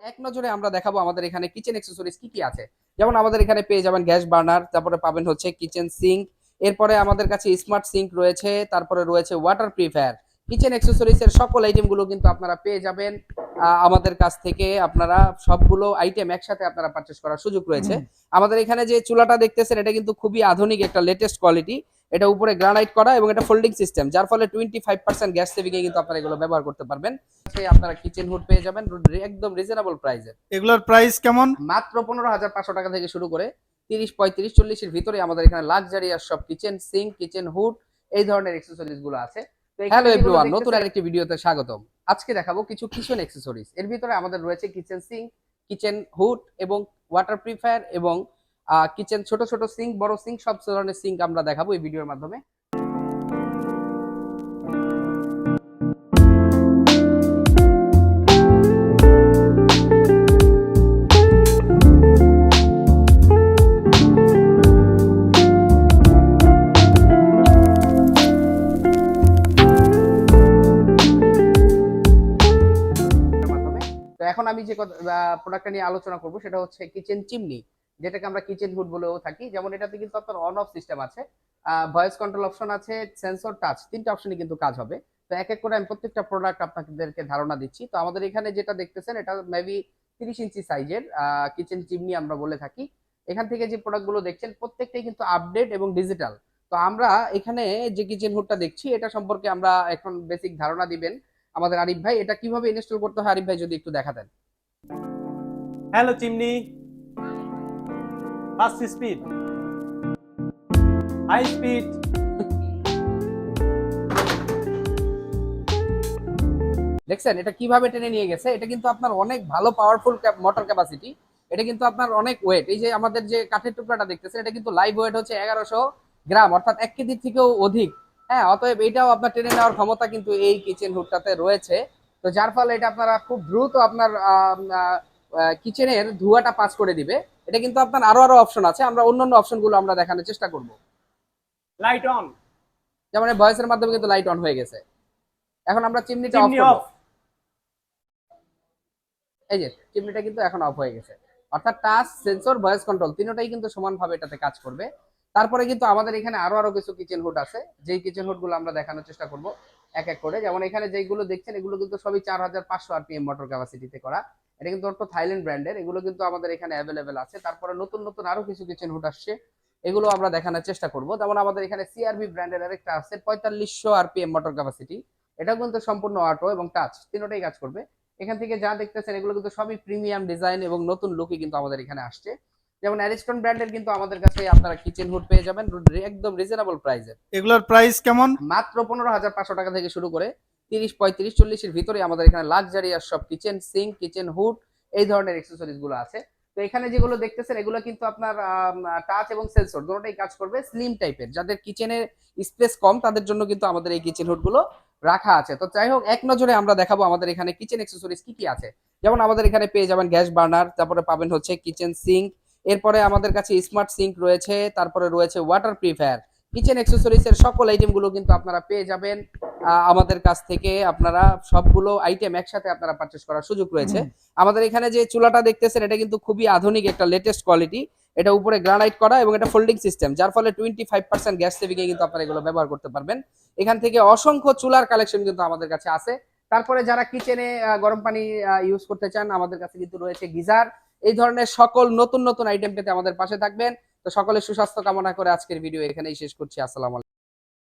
এক নজরে আমরা দেখাবো আমাদের এখানে কিচেন অ্যাক্সেসরিজ কি কি আছে। যেমন আমাদের এখানে পেয়ে যাবেন গ্যাস বার্নার তারপরে পাবেন হচ্ছে কিচেন সিঙ্ক এরপরে আমাদের কাছে স্মার্ট সিঙ্ক রয়েছে তারপরে রয়েছে ওয়াটার প্রিফায়ার কিচেন অ্যাক্সেসরিজ এর সকল আইটেমগুলো কিন্তু আপনারা পেয়ে যাবেন আহ, আমাদের কাছ থেকে আপনারা সবগুলো আইটেম একসাথে আপনারা পারচেস করার সুযোগ রয়েছে। আমাদের এখানে যে চুলাটা দেখতেছেন এটা কিন্তু খুবই আধুনিক একটা লেটেস্ট কোয়ালিটি এটা উপরে গ্রানাইট করা এবং এটা ফোল্ডিং সিস্টেম যার ফলে twenty five percent gas saving এ কিন্তু আপনারা এগুলো ব্যবহার করতে পারবেন। সেই আপনারা কিচেন হুড পেয়ে যাবেন একদম রিজনেবল প্রাইসে এগুলোর প্রাইস কেমন? মাত্র পনেরো হাজার পাঁচশো টাকা থেকে শুরু করে তিরিশ পঁয়ত্রিশ চল্লিশের ভিতরে আমাদের এখানে লাক্সারিয়াস সব কিচেন সিঙ্ক কিচেন হুড এই ধরনের এক্সেসরিজগুলো আছে। হ্যালো এভরিওয়ান নতুন আরেকটি ভিডিওতে স্বাগতম। আজকে দেখাবো কিছু কিচেন এক্সেসরিজ এর ভিতরে আমাদের রয়েছে কিচেন সিঙ্ক কিচেন হুড এবং ওয়াটার প্রিফায়ার এবং কিচেন ছোট ছোট সিঙ্ক বড় সিঙ্ক সব ধরনের সিঙ্ক আমরা দেখাবো এই ভিডিওর মাধ্যমে। এখন আমি যে প্রোডাক্টটা নিয়ে আলোচনা করব, সেটা হচ্ছে কিচেন চিমনি যেটাকে আমরা কিচেন হুড বলেও থাকি। যেমন এটাতে কিন্তু আপনার অন অফ সিস্টেম আছে ভয়েস কন্ট্রোল অপশন আছে সেন্সর টাচ তিনটা অপশনই কিন্তু কাজ হবে। তো এক এক করে আমি প্রত্যেকটা প্রোডাক্ট আপনাদেরকে ধারণা দিচ্ছি। তো আমাদের এখানে যেটা দেখতেছেন, এটা মেবি তিরিশ ইঞ্চি সাইজের কিচেন চিমনি আমরা বলে থাকি। এখান থেকে যে প্রোডাক্টগুলো দেখছেন, প্রত্যেকটাই কিন্তু আপডেট এবং ডিজিটাল তো আমরা এখানে যে কিচেন হুডটা দেখছি, এটা সম্পর্কে আমরা এখন বেসিক ধারণা দিবেন। আমাদের আরিফ ভাই, এটা কীভাবে ইনস্টল করতে হয়? আরিফ ভাই যদি একটু দেখাতেন hello chimney fast speed high speed দেখছেন, এটা কীভাবে টেনে নিয়ে গেছে? এটা কিন্তু আপনার অনেক ভালো পাওয়ারফুল মোটর ক্যাপাসিটি এটা কিন্তু আপনার অনেক ওয়েট এই যে আমাদের যে কাঠের টুকরাটা দেখতেছেন, এটা কিন্তু লাইভ ওয়েট হচ্ছে এগারোশো গ্রাম, অর্থাৎ এক কেজির থেকেও অধিক। হ্যাঁ অতএব এটাও আপনার টেনে নেওয়ার ক্ষমতা কিন্তু এই কিচেন হুডটাতে রয়েছে। তো যার ফলে এটা আপনারা খুব দ্রুত আপনার কিচেনের ধোঁয়াটা পাস করে দিবে। এটা কিন্তু আপনার আরও আরও অপশন আছে। আমরা অন্যান্য অপশনগুলো আমরা দেখানোর চেষ্টা করব। লাইট অন যেমন ভয়েসের মাধ্যমে কিন্তু লাইট অন হয়ে গেছে। এখন আমরা চিমনিটা অফ করব। এই যে চিমনিটা কিন্তু এখন অফ হয়ে গেছে। অর্থাৎ টাচ সেন্সর ভয়েস কন্ট্রোল তিনটাই কিন্তু সমানভাবে এটাতে কাজ করবে। তারপরে কিন্তু আমাদের এখানে আরও আরও কিছু কিচেন হুড আছে। যেই কিচেন হুডগুলো আমরা দেখানোর চেষ্টা করব এক এক করে। যেমন এখানে যেগুলো দেখছেন এগুলো কিন্তু সবই চার হাজার পাঁচশো আরপিএম মোটর ক্যাপাসিটিতে করা। এটা কিন্তু অটো থাইল্যান্ড ব্র্যান্ডের এগুলো কিন্তু আমাদের এখানে অ্যাভেলেবেল আছে। তারপরে নতুন নতুন আরও কিছু কিচেন হুড আসছে এগুলো আমরা দেখানোর চেষ্টা করব। যেমন আমাদের এখানে সিআরবি ব্র্যান্ডের আরেকটা আছে পঁয়তাল্লিশশো আরপিএম মোটর ক্যাপাসিটি এটাও কিন্তু সম্পূর্ণ অটো এবং টাচ তিনটাই কাজ করবে। এখান থেকে যা দেখতেছেন এগুলো কিন্তু সবই প্রিমিয়াম ডিজাইন এবং নতুন লুকে কিন্তু আমাদের এখানে আসছে। যেমন অ্যারিস্টন ব্র্যান্ডের কিন্তু আমাদের কাছে আপনারা কিচেন হুড পেয়ে যাবেন একদম রিজনেবল প্রাইসে এগুলোর প্রাইস কেমন? মাত্র পনেরো হাজার পাঁচশো টাকা থেকে শুরু করে তিরিশ, পঁয়ত্রিশ, চল্লিশের ভিতরে আমাদের এখানে লাক্সারিয়াস সব কিচেন সিঙ্ক কিচেন হুড এই ধরনের এক্সেসরিজগুলো আছে। তো এখানে যেগুলো দেখতেছেন, এগুলো কিন্তু আপনার টাচ এবং সেন্সর দুটোটাই কাজ করবে স্লিম টাইপের যাদের কিচেনের স্পেস কম, তাদের জন্য কিন্তু আমাদের এই কিচেন হুডগুলো রাখা আছে। তো যাই হোক, এক নজরে আমরা দেখাবো আমাদের এখানে কিচেন এক্সেসরিজ কি কি আছে। যেমন আমাদের এখানে পেয়ে যাবেন গ্যাস বার্নার, তারপরে পাবেন হচ্ছে কিচেন সিঙ্ক এরপরে আমাদের কাছে স্মার্ট সিঙ্ক রয়েছে, তারপরে রয়েছে ওয়াটার প্রিফায়ার কিচেন অ্যাক্সেসরিজ এর সকল আইটেমগুলো কিন্তু আপনারা পেয়ে যাবেন। আমাদের কাছ থেকে আপনারা সবগুলো আইটেম একসাথে আপনারা পারচেস করার সুযোগ রয়েছে। আমাদের এখানে যে চুলাটা দেখতেছেন এটা কিন্তু খুবই আধুনিক একটা লেটেস্ট কোয়ালিটি এটা উপরে গ্রানাইট করা এবং এটা ফোল্ডিং সিস্টেম যার ফলে twenty five percent gas saving এ কিন্তু আপনারা এগুলো ব্যবহার করতে পারবেন। এখান থেকে অসংখ্য চুলার কালেকশন কিন্তু আমাদের কাছে আছে। তারপরে যারা কিচেনে গরম পানি ইউজ করতে চান আমাদের কাছে কিন্তু রয়েছে গিজার। এই ধরনের সকল নতুন নতুন আইটেম পেতে আমাদের পাশে থাকবেন। তো সকলের সুস্বাস্থ্য কামনা করে আজকের ভিডিও এখানেই শেষ করছি। আসসালাম